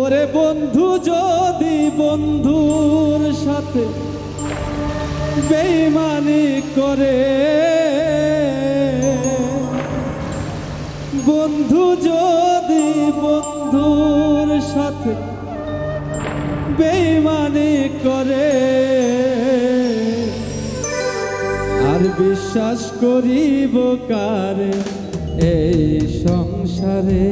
ওরে বন্ধু, যদি বন্ধুর সাথে বেইমানি করে, বন্ধু, যদি বন্ধুর সাথে বেইমানি করে, আর বিশ্বাস করিব কারে এই সংসারে?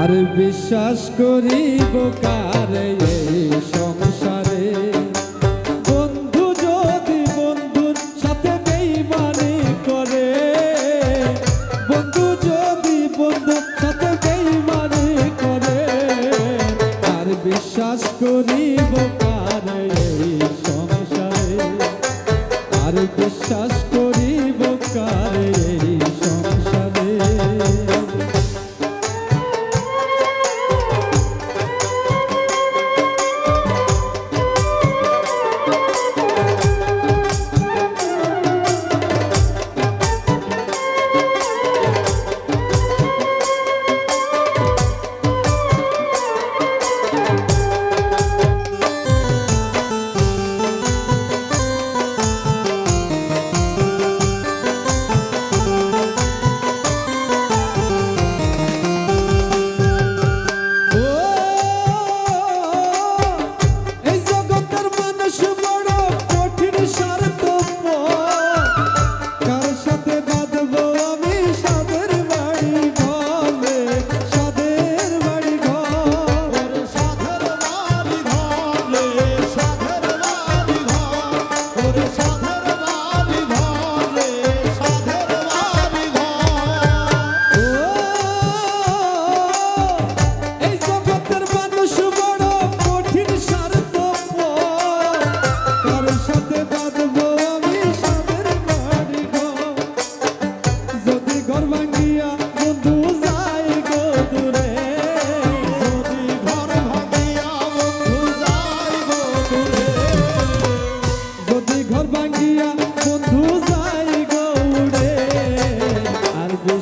আর বিশ্বাস করিব কারে এই সংসারে? বন্ধু যদি বন্ধুর সাথে বেইমানি করে, বন্ধু যদি বন্ধুর সাথে বেইমানি করে, আর বিশ্বাস করিব কারে এই সংসারে? আর বিশ্বাস করিব Krishna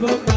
love.